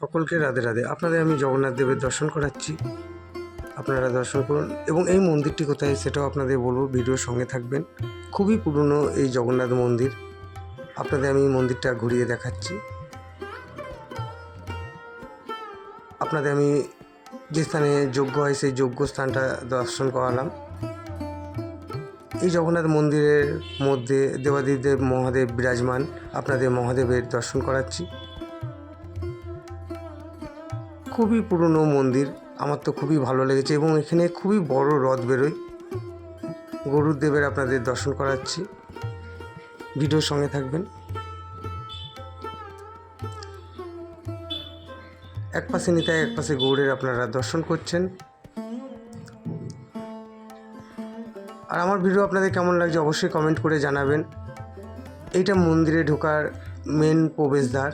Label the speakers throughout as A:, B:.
A: সকলকে রাধে রাধে। আপনাদের আমি জগন্নাথ দেবের দর্শন করাচ্ছি। আপনারা দর্শন করুন। এবং এই মন্দিরটি কোথায় সেটাও আপনাদের বলব। ভিডিওর সঙ্গে থাকবেন। খুবই পুরনো এই জগন্নাথ মন্দির। আপনাদের আমি মন্দিরটা ঘুরিয়ে দেখাচ্ছি। আপনাদের আমি যে স্থানে যজ্ঞ হয় সেই যজ্ঞ স্থানটা দর্শন করালাম। এই জগন্নাথ মন্দিরের মধ্যে দেবাদিদেব মহাদেব বিরাজমান। আপনাদের মহাদেবের দর্শন করাচ্ছি। খুবই পুরনো মন্দির, আমার তো খুবই ভালো লেগেছে এবং এখানে খুবই বড় রথ বেরোয়। গরুর দেবের আপনাদের দর্শন করাচ্ছি। ভিডিওর সঙ্গে থাকবেন। এক পাশে নিতাই, এক পাশে গৌড়ের আপনারা দর্শন করছেন। আর আমার ভিডিও আপনাদের কেমন লাগছে অবশ্যই কমেন্ট করে জানাবেন। এইটা মন্দিরে ঢোকার মেন প্রবেশদ্বার।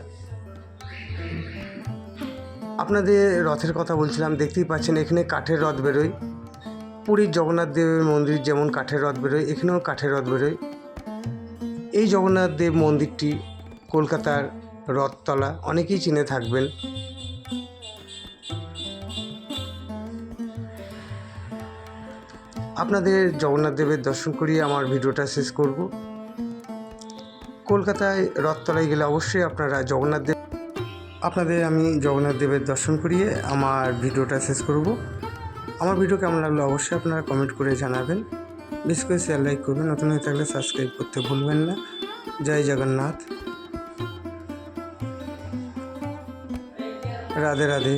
A: আপনাদের রথের কথা বলছিলাম, দেখতেই পাচ্ছেন এখানে কাঠের রথ বেরোয়। পুরীর জগন্নাথ দেবের মন্দির যেমন কাঠের রথ বেরোয়, এখানেও কাঠের রথ বেরোয়। এই জগন্নাথ দেব মন্দিরটি কলকাতার রথতলা, অনেকেই চিনে থাকবেন। আপনাদের জগন্নাথ দেবের দর্শন করিয়ে আমার ভিডিওটা শেষ করব। কলকাতায় রথতলায় গেলে অবশ্যই আপনারা জগন্নাথ দেব আপনাদের আমি জগন্নাথ দেবের দর্শন করিয়ে আমার ভিডিওটা শেষ করব। আমার ভিডিও কেমন লাগল অবশ্যই আপনারা কমেন্ট করে জানাবেন। বিশেষ করে শেয়ার লাইক করবেন। নতুন হয়ে থাকলে সাবস্ক্রাইব করতে ভুলবেন না। জয় জগন্নাথ। রাধে রাধে।